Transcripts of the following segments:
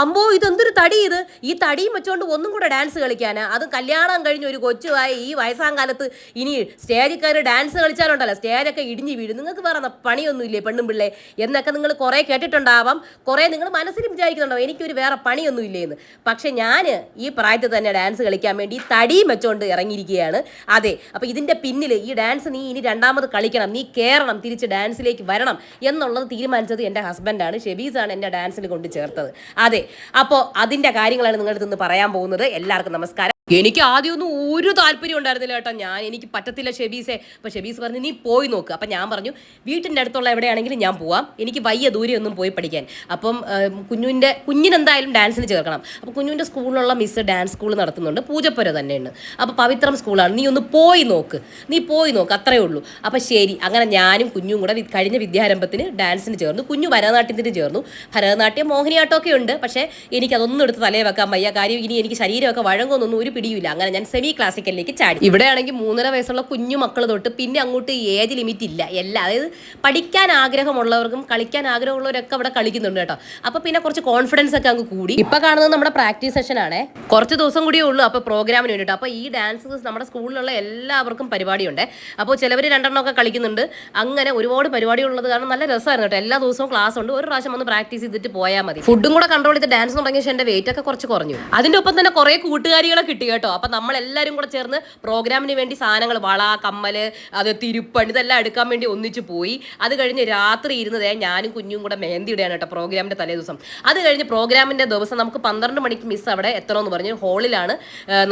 അമ്പോ ഇതെന്തൊരു തടി ഇത്? ഈ തടിയും വെച്ചോണ്ട് ഒന്നും കൂടെ ഡാൻസ് കളിക്കാനാ അത് കല്യാണം കഴിഞ്ഞ ഒരു കൊച്ചുമായ ഈ വയസ്സാം കാലത്ത് ഇനി സ്റ്റേജിൽ കയറി ഡാൻസ് കളിച്ചാലുണ്ടല്ലോ. സ്റ്റേജൊക്കെ ഇടിഞ്ഞു വീഴും. നിങ്ങൾക്ക് വേറെ പണിയൊന്നുമില്ലേ പെണ്ണും പിള്ളേ എന്നൊക്കെ നിങ്ങൾ കുറേ കേട്ടിട്ടുണ്ടാവാം. കുറേ നിങ്ങൾ മനസ്സിൽ വിചാരിക്കുന്നുണ്ടാവും എനിക്കൊരു വേറെ പണിയൊന്നും ഇല്ലേന്ന് പക്ഷെ ഞാൻ ഈ പ്രായത്തിൽ തന്നെ ഡാൻസ് കളിക്കാൻ വേണ്ടി തടിയും വെച്ചോണ്ട് ഇറങ്ങിയിരിക്കുകയാണ്. അതെ അപ്പോൾ ഇതിന്റെ പിന്നിൽ ഈ ഡാൻസ് നീ ഇനി രണ്ടാമത് കളിക്കണം. നീ കയറണം തിരിച്ച് ഡാൻസിലേക്ക് വരണം എന്നുള്ളത് തീരുമാനിച്ചത് എന്റെ ഹസ്ബൻഡാണ് ഷെബീസാണ് എന്റെ ഡാൻസിൽ കൊണ്ട് ചേർത്തത്. അതെ അപ്പോൾ അതിന്റെ കാര്യങ്ങളാണ് നിങ്ങളുടെ നിന്ന് പറയാൻ പോകുന്നത്. എല്ലാവർക്കും നമസ്കാരം. എനിക്ക് ആദ്യമൊന്നും ഒരു താല്പര്യം ഉണ്ടായിരുന്നില്ല കേട്ടോ. ഞാൻ എനിക്ക് പറ്റത്തില്ല ഷെബീസെ. അപ്പോൾ ഷെബീസ് പറഞ്ഞു നീ പോയി നോക്ക്. അപ്പം ഞാൻ പറഞ്ഞു വീട്ടിന്റെ അടുത്തുള്ള എവിടെയാണെങ്കിലും ഞാൻ പോവാം. എനിക്ക് വയ്യ ദൂരെ ഒന്നും പോയി പഠിക്കാൻ. അപ്പം ഏം, കുഞ്ഞിനെന്തായാലും ഡാൻസിന് ചേർക്കണം. അപ്പോൾ കുഞ്ഞുവിന്റെ സ്കൂളിലുള്ള മിസ് ഡാൻസ് സ്കൂൾ നടത്തുന്നുണ്ട്. പൂജപ്പുര തന്നെയാണ് അപ്പോൾ പവിത്രം സ്കൂളാണ്. നീ ഒന്ന് പോയി നോക്ക്. നീ പോയി നോക്ക്. അത്രേ ഉള്ളൂ. അപ്പോൾ ശരി. അങ്ങനെ ഞാനും കുഞ്ഞും കൂടെ കഴിഞ്ഞ വിദ്യാരംഭത്തിന് ഡാൻസിന് ചേർന്നു. കുഞ്ഞു ഭരതനാട്യത്തിന് ചേർന്നു. ഭരതനാട്യം മോഹിനിയാട്ടമൊക്കെ ഉണ്ട്. പക്ഷേ എനിക്കതൊന്നും എടുത്ത് തലേ വെക്കാൻ വയ്യ. കാര്യം ഇനി എനിക്ക് ശരീരമൊക്കെ വഴങ്ങുമെന്നൊന്നും ഒരു പിടിയില്ല അങ്ങനെ ഞാൻ സെമി ക്ലാസിക്കലിലേക്ക് ചാടി. ഇവിടെയാണെങ്കിൽ മൂന്നര വയസ്സുള്ള കുഞ്ഞു മക്കൾ തൊട്ട് പിന്നെ അങ്ങോട്ട് ഏജ് ലിമിറ്റ് ഇല്ല. എല്ലാ അതായത് പഠിക്കാൻ ആഗ്രഹമുള്ളവർക്കും കളിക്കാൻ ആഗ്രഹമുള്ളവരൊക്കെ അവിടെ കളിക്കുന്നുണ്ട് കേട്ടോ. അപ്പൊ പിന്നെ കുറച്ച് കോൺഫിഡൻസ് ഒക്കെ അങ്ങ് കൂടി. ഇപ്പൊ കാണുന്നത് നമ്മുടെ പ്രാക്ടീസ് സെഷൻ ആണ്. കുറച്ച് ദിവസം കൂടിയേ ഉള്ളൂ അപ്പൊ പ്രോഗ്രാമിന് വേണ്ടിട്ട്. അപ്പൊ ഈ ഡാൻസ് നമ്മുടെ സ്കൂളിലുള്ള എല്ലാവർക്കും പരിപാടിയുണ്ട്. അപ്പോൾ ചിലവർ രണ്ടെണ്ണമൊക്കെ കളിക്കുന്നുണ്ട്. അങ്ങനെ ഒരുപാട് പരിപാടി ഉള്ളത് കാരണം നല്ല രസമായിരുന്നു കേട്ടോ. എല്ലാ ദിവസവും ക്ലാസ് ഉണ്ട്. ഒരു പ്രാവശ്യം വന്ന് പ്രാക്ടീസ് ചെയ്തിട്ട് പോയാൽ മതി. ഫുഡും കൂടെ കൺട്രോൾ ചെയ്ത് ഡാൻസ് തുടങ്ങിയ വെയിറ്റ് ഒക്കെ കുറച്ച് കുറഞ്ഞു. അതിന്റെ ഒപ്പം തന്നെ കുറേ കൂട്ടുകാരികളെ കിട്ടി. കേട്ടോ. അപ്പം നമ്മളെല്ലാവരും കൂടെ ചേർന്ന് പ്രോഗ്രാമിന് വേണ്ടി സാധനങ്ങൾ വള കമ്മൽ അത് തിരുപ്പണി ഇതെല്ലാം എടുക്കാൻ വേണ്ടി ഒന്നിച്ച് പോയി. അത് കഴിഞ്ഞ് രാത്രി ഇരുന്നതേ ഞാനും കുഞ്ഞും കൂടെ മെഹന്തി ഇടുകയാണ് കേട്ടോ പ്രോഗ്രാമിന്റെ തലേ ദിവസം. അത് കഴിഞ്ഞ് പ്രോഗ്രാമിന്റെ ദിവസം നമുക്ക് പന്ത്രണ്ട് മണിക്ക് മിസ് അവിടെ എത്തണമെന്ന് പറഞ്ഞു ഹോളിലാണ്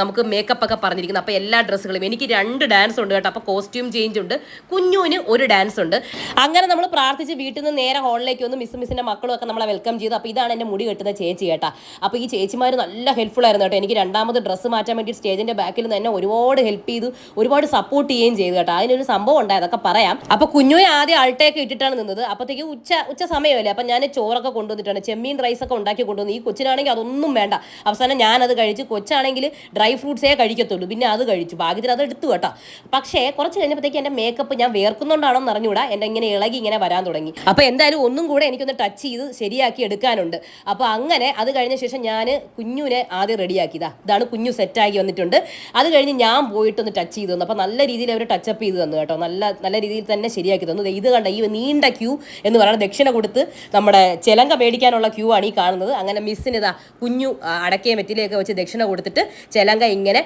നമുക്ക് മേക്കപ്പ് ഒക്കെ പറഞ്ഞിരിക്കുന്നത്. അപ്പോൾ എല്ലാ ഡ്രസ്സുകളും എനിക്ക് രണ്ട് ഡാൻസ് ഉണ്ട് കേട്ടോ. അപ്പോൾ കോസ്റ്റ്യൂം ചേഞ്ച് ഉണ്ട്. കുഞ്ഞുവിന് ഒരു ഡാൻസ് ഉണ്ട്. അങ്ങനെ നമ്മൾ പ്രാർത്ഥിച്ച് വീട്ടിൽ നിന്ന് നേരെ ഹോളിലേക്ക് വന്ന് മിസ് മിസ്സിന്റെ മക്കളും ഒക്കെ നമ്മളെ വെൽക്കം ചെയ്തു. അപ്പോൾ ഇതാണ് എന്റെ മുടി കെട്ടുന്ന ചേച്ചി കേട്ടാ. അപ്പോൾ ഈ ചേച്ചിമാർ നല്ല ഹെൽപ്ഫുൾ ആയിരുന്നു കേട്ടോ. എനിക്ക് രണ്ടാമത് ഡ്രസ്സ് മാറ്റാൻ വേണ്ടി സ്റ്റേജിന്റെ ബാക്കിൽ തന്നെ ഒരുപാട് ഹെൽപ്പ് ചെയ്തു ഒരുപാട് സപ്പോർട്ട് ചെയ്യുകയും ചെയ്തു കേട്ടോ. അതിനൊരു സംഭവം ഉണ്ടായത് അതൊക്കെ പറയാം. അപ്പോൾ കുഞ്ഞുവെ ആദ്യം അൾട്ടയൊക്കെ ഇട്ടിട്ടാണ് നിന്നത്. അപ്പോഴത്തേക്ക് ഉച്ച ഉച്ച സമയമല്ലേ? അപ്പം ഞാൻ ചോറൊക്കെ കൊണ്ടുവന്നിട്ടാണ്. ചെമ്മീൻ റൈസൊക്കെ ഉണ്ടാക്കി കൊണ്ടുവന്നു. ഈ കൊച്ചിനാണെങ്കിൽ അതൊന്നും വേണ്ട. അവസാനം ഞാനത് കഴിച്ച്. കൊച്ചാണെങ്കിൽ ഡ്രൈ ഫ്രൂട്ട്സേ കഴിക്കത്തുള്ളൂ. പിന്നെ അത് കഴിച്ചു. ഭാഗ്യത്തിന് അത് എടുത്തു കേട്ടോ. പക്ഷേ കുറച്ച് കഴിഞ്ഞപ്പോഴത്തേക്ക് എന്റെ മേക്കപ്പ് ഞാൻ വേർക്കുന്നുണ്ടാണോ എന്ന് അറിഞ്ഞൂടാ എന്റെ ഇങ്ങനെ ഇളകി ഇങ്ങനെ വരാൻ തുടങ്ങി. അപ്പോൾ എന്തായാലും ഒന്നും കൂടെ എനിക്കൊന്ന് ടച്ച് ചെയ്ത് ശരിയാക്കി എടുക്കാനുണ്ട്. അപ്പോൾ അങ്ങനെ അത് കഴിഞ്ഞ ശേഷം ഞാൻ കുഞ്ഞുവിനെ ആദ്യം റെഡിയാക്കിയതാ ഇതാണ് കുഞ്ഞു സെറ്റാക്കി വന്നിട്ടുണ്ട്. അത് കഴിഞ്ഞ് ഞാൻ പോയിട്ടൊന്ന് ടച്ച് ചെയ്ത് തന്നു. അപ്പോൾ നല്ല രീതിയിൽ അവർ ടച്ചപ്പ് ചെയ്ത് തന്നു കേട്ടോ. നല്ല നല്ല രീതിയിൽ തന്നെ ശരിയാക്കി തന്നു. ഇത് കണ്ട ഈ നീണ്ട ക്യൂ എന്ന് പറയുന്നത് ദക്ഷിണ കൊടുത്ത് നമ്മുടെ ചിലങ്ക മേടിക്കാനുള്ള ക്യൂ ആണ് ഈ കാണുന്നത്. അങ്ങനെ മിസ്സിന് ഇതാ കുഞ്ഞു അടക്കിയ മെറ്റിലേക്ക് വെച്ച് ദക്ഷിണ കൊടുത്തിട്ട് ചിലങ്ക ഇങ്ങനെ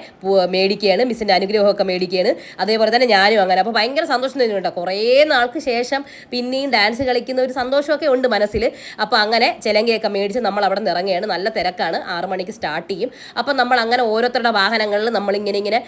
മേടിക്കുകയാണ്. മിസ്സിന്റെ അനുഗ്രഹമൊക്കെ മേടിക്കുകയാണ്. അതേപോലെ തന്നെ ഞാനും അങ്ങനെ. അപ്പോൾ ഭയങ്കര സന്തോഷം തന്നെ കേട്ടോ. കുറേ നാൾക്ക് ശേഷം പിന്നെയും ഡാൻസ് കളിക്കുന്ന ഒരു സന്തോഷമൊക്കെ ഉണ്ട് മനസ്സിൽ അപ്പോൾ അങ്ങനെ ചിലങ്കയൊക്കെ മേടിച്ച് നമ്മൾ അവിടെ നിന്ന് ഇറങ്ങുകയാണ്. നല്ല തിരക്കാണ്. ആറ് മണിക്ക് സ്റ്റാർട്ട് ചെയ്യും. അപ്പം നമ്മൾ അങ്ങനെ ഓരോരുത്തരുടെ വാഹനങ്ങളിൽ നമ്മളിങ്ങനെ ഇങ്ങനെ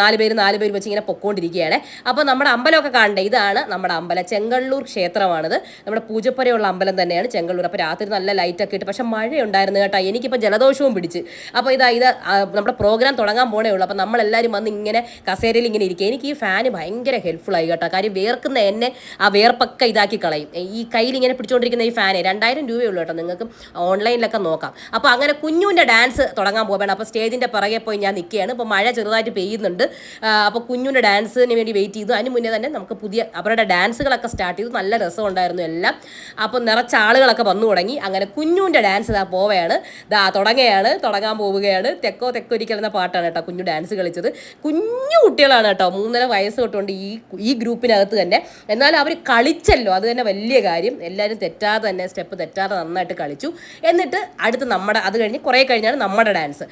നാല് പേര് നാല് പേര് വെച്ച് ഇങ്ങനെ പൊക്കോണ്ടിരിക്കുകയാണ്. അപ്പോൾ നമ്മുടെ അമ്പലമൊക്കെ കാണണ്ടേ? ഇതാണ് നമ്മുടെ അമ്പലം. ചെങ്കള്ളൂർ ക്ഷേത്രമാണിത്. നമ്മുടെ പൂജപ്പുരയുള്ള അമ്പലം തന്നെയാണ് ചെങ്കള്ളൂർ. അപ്പോൾ രാത്രി നല്ല ലൈറ്റൊക്കെ ഇട്ട് പക്ഷേ മഴയുണ്ടായിരുന്നു കേട്ടോ. എനിക്കിപ്പോൾ ജലദോഷവും പിടിച്ച്. അപ്പോൾ ഇതാ ഇത് നമ്മുടെ പ്രോഗ്രാം തുടങ്ങാൻ പോണേ ഉള്ളൂ. അപ്പോൾ നമ്മളെല്ലാവരും വന്ന് ഇങ്ങനെ കസേരയിൽ ഇങ്ങനെ ഇരിക്കുക എനിക്ക് ഈ ഫാന് ഭയങ്കര ഹെൽപ്ഫുള്ളായി കേട്ടോ. കാര്യം വേർക്കുന്ന എന്നെ ആ വേർപ്പൊക്കെ ഇതാക്കി കളയും. ഈ കയ്യിൽ ഇങ്ങനെ പിടിച്ചുകൊണ്ടിരിക്കുന്ന ഈ ഫാന് രണ്ടായിരം രൂപയുള്ളൂ കേട്ടോ. നിങ്ങൾക്ക് ഓൺലൈനിലൊക്കെ നോക്കാം. അപ്പോൾ അങ്ങനെ കുഞ്ഞുവിന്റെ ഡാൻസ് തുടങ്ങാൻ പോവുകയാണ് അപ്പോൾ സ്റ്റേജിന്റെ പിറകെ പോയി ഞാൻ നിൽക്കുകയാണ്. ഇപ്പോൾ മഴ ചെറുതായിട്ട് പെയ്യുന്നുണ്ട്. അപ്പോൾ കുഞ്ഞുവിന്റെ ഡാൻസിന് വേണ്ടി വെയിറ്റ് ചെയ്തു. അതിന് മുന്നേ തന്നെ നമുക്ക് പുതിയ അവരുടെ ഡാൻസുകളൊക്കെ സ്റ്റാർട്ട് ചെയ്തു. നല്ല രസമുണ്ടായിരുന്നു എല്ലാം. അപ്പോൾ നിറച്ച ആളുകളൊക്കെ വന്നു തുടങ്ങി. അങ്ങനെ കുഞ്ഞുവിന്റെ ഡാൻസ് ഇതാ പോവുകയാണ്. ദാ തുടങ്ങുകയാണ്. തുടങ്ങാൻ പോവുകയാണ്. തെക്കോ തെക്കൊരിക്കൽ എന്ന പാട്ടാണ് കേട്ടോ കുഞ്ഞു ഡാൻസ് കളിച്ചത്. കുഞ്ഞു കുട്ടികളാണ് കേട്ടോ. മൂന്നര വയസ്സ് തൊട്ടുണ്ട് ഈ ഈ ഗ്രൂപ്പിനകത്ത് തന്നെ. എന്നാലും അവർ കളിച്ചല്ലോ. അത് തന്നെ വലിയ കാര്യം. എല്ലാവരും തെറ്റാതെ തന്നെ സ്റ്റെപ്പ് തെറ്റാതെ നന്നായിട്ട് കളിച്ചു. എന്നിട്ട് അടുത്ത് നമ്മുടെ അത് കഴിഞ്ഞ് കുറേ കഴിഞ്ഞാണ് നമ്മുടെ ഡാൻസ്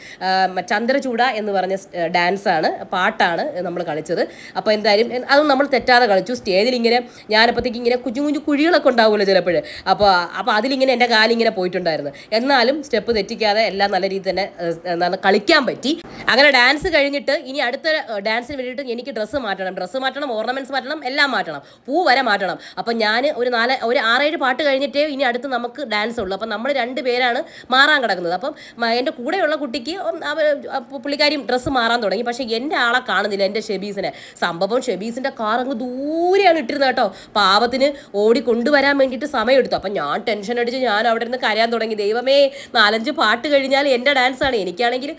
ചന്ദ്രചൂട എന്ന് പറഞ്ഞ ഡാൻസാണ് പാട്ടാണ് നമ്മൾ കളിച്ചത്. അപ്പോൾ എന്തായാലും അതും നമ്മൾ തെറ്റാതെ കളിച്ചു. സ്റ്റേജിൽ ഇങ്ങനെ ഞാനപ്പോഴത്തേക്ക് ഇങ്ങനെ കുഞ്ഞു കുഞ്ഞു കുഴികളൊക്കെ ഉണ്ടാവുമല്ലോ ചിലപ്പോൾ അപ്പോൾ അപ്പോൾ അതിലിങ്ങനെ എന്റെ കാലിങ്ങനെ പോയിട്ടുണ്ടായിരുന്നു. എന്നാലും സ്റ്റെപ്പ് തെറ്റിക്കാതെ എല്ലാം നല്ല രീതിയിൽ തന്നെ കളിക്കാൻ പറ്റി. അങ്ങനെ ഡാൻസ് കഴിഞ്ഞിട്ട് ഇനി അടുത്ത ഡാൻസിന് വേണ്ടിയിട്ട് എനിക്ക് ഡ്രസ്സ് മാറ്റണം. ഡ്രസ്സ് മാറ്റണം ഓർണമെന്റ്സ് മാറ്റണം എല്ലാം മാറ്റണം. പൂ വരെ മാറ്റണം. അപ്പം ഞാൻ ഒരു നാല് ഒരു ആറേഴ് പാട്ട് കഴിഞ്ഞിട്ടേ ഇനി അടുത്ത് നമുക്ക് ഡാൻസ് ഉള്ളൂ അപ്പം നമ്മൾ രണ്ട് പേരാണ് മാറാൻ കിടക്കുന്നത്. അപ്പം എന്റെ കൂടെയുള്ള കുട്ടിക്ക് ഒന്ന് അവ- പു- ഡ്രസ്സ് മാറാൻ തുടങ്ങി. പക്ഷേ എന്റെ ആളെ കാണുന്നില്ല എന്റെ ഷെബീസിനെ. സംഭവം ഷെബീസിന്റെ കാർ അങ്ങ് ദൂരെയാണ് ഇട്ടിരുന്നത് കേട്ടോ. പാവത്തിന് ഓടി കൊണ്ടുവരാൻ വേണ്ടിയിട്ട് സമയമെടുത്തു. അപ്പം ഞാൻ ടെൻഷൻ അടിച്ച് ഞാൻ അവിടെ നിന്ന് കരയാൻ തുടങ്ങി. ദൈവമേ നാലഞ്ച് പാട്ട് കഴിഞ്ഞാൽ എന്റെ ഡാൻസാണ് എനിക്കാണെങ്കിൽ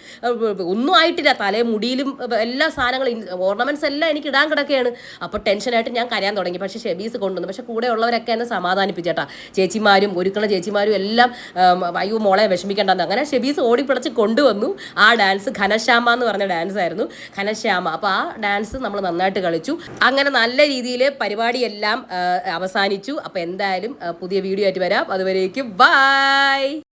ഒന്നും ആയിട്ടില്ല. തലേ മുടിയിലും എല്ലാ സാധനങ്ങളും ഓർണമെന്റ്സ് എല്ലാം എനിക്ക് ഇടാൻ കിടക്കുകയാണ് അപ്പോൾ ടെൻഷനായിട്ട് ഞാൻ കരയാൻ തുടങ്ങി. പക്ഷേ ഷെബീസ് കൊണ്ടുവന്നു. പക്ഷേ കൂടെ ഉള്ളവരൊക്കെ എന്നെ സമാധാനിപ്പിച്ചേട്ടാ ചേച്ചിമാരും ഒരുക്കണ ചേച്ചിമാരും എല്ലാം അയ്യോ മോളെ വിഷമിക്കേണ്ടെന്ന്. അങ്ങനെ ഷെബീസ് ഓടിപ്പിടച്ച് കൊണ്ടുവന്നു ആ ഡാൻസ് ഘനശ്യാമ എന്ന് പറഞ്ഞ ഡാൻസ് ആയിരുന്നു. ഘനശ്യാമ. അപ്പോൾ ആ ഡാൻസ് നമ്മൾ നന്നായിട്ട് കളിച്ചു. അങ്ങനെ നല്ല രീതിയിൽ പരിപാടിയെല്ലാം അവസാനിച്ചു. അപ്പോൾ എന്തായാലും പുതിയ വീഡിയോ ആയിട്ട് വരാം. അതുവരേക്കും ബൈ